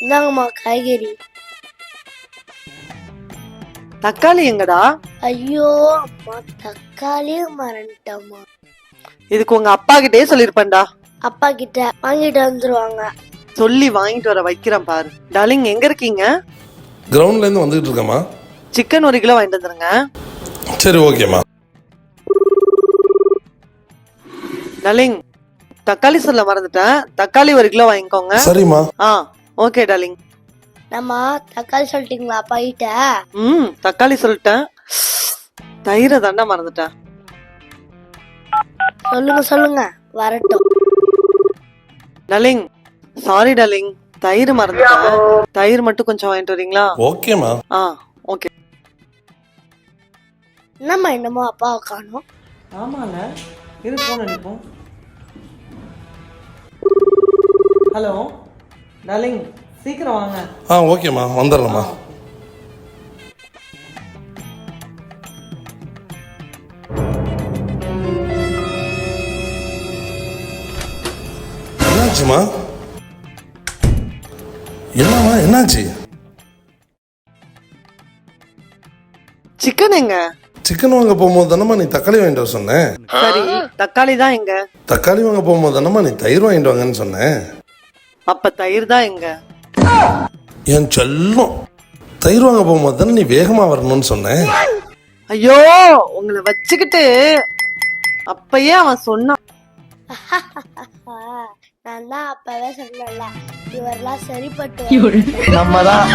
இந்தாங்கம்மா காய்கறி. தக்காளி எங்கடா ஐயோ அம்மா தக்காளியும் மறந்துட்டம்மா. இதுக்கு உங்க அப்பா கிட்டே சொல்லிருப்பேன்டா. அப்பா கிட்ட வாங்கிட்டு வந்துருவாங்க. சொல்லி வாங்கிட்டு வர வைக்கிறேன் பாரு. டார்லிங் எங்க இருக்கீங்க? கிரவுண்ட்ல இருந்து வந்துகிட்டு இருக்கேம்மா சிக்கன் ஒரு கிலோ வாங்கிட்டு வந்துருங்க. சரி ஓகேம்மா. டார்லிங் தக்காளி சொல்ல மறந்துட்டேன். தக்காளி ஒரு கிலோ வாங்கிக்கோங்க. சரிம்மா. ஆ. ஓகே டார்லிங் நம்ம தக்காளி சொல்லிட்டீங்களா அப்பா கிட்ட ம் தக்காளி சொல்லிட்டேன். தயிரை தாண்டா மறந்துட்டேன். சொல்லுங்க சொல்லுங்க. வரட்டும். டார்லிங் சாரி டார்லிங் தயிர் மறந்துட்டேன். தயிர் மட்டும் கொஞ்சம் வாங்கிட்டு வரீங்களா? ஓகேம்மா ஆ ஓகே என்னம்மா என்னமோ அப்பாவை காணோம். ஆமாங்க இரு போன் அடிப்போம் ஹலோ டார்லிங் சீக்கிரம் வாங்க. ஆ ஓகேம்மா வந்துடுறேம்மா என்னாச்சுமா? என்னம்மா என்னாச்சு? சிக்கன் எங்க? சிக்கன் வாங்க போகும்போது தானம்மா நீ தக்காளி வாங்கிட்டு வர சொன்னேன்? சரி தக்காளி தான் எங்க? தக்காளி வாங்க போகும்போது தானம்மா நீ தயிர் வாங்கிட்டு வாங்கன்னு சொன்னேன். அப்ப தயிர் தான் எங்க? என் செல்லம் தயிர் வாங்க போகும்போது தானே நீ வேகமா வரணும்னு சொன்னேன் ஐயோ உங்களை வச்சுக்கிட்டு அப்பயே அவன் சொன்னான். நான் தான் அப்பவே சொன்னேன்ல. இவரெல்லாம் சரிப்பட்டு நம்ம தான்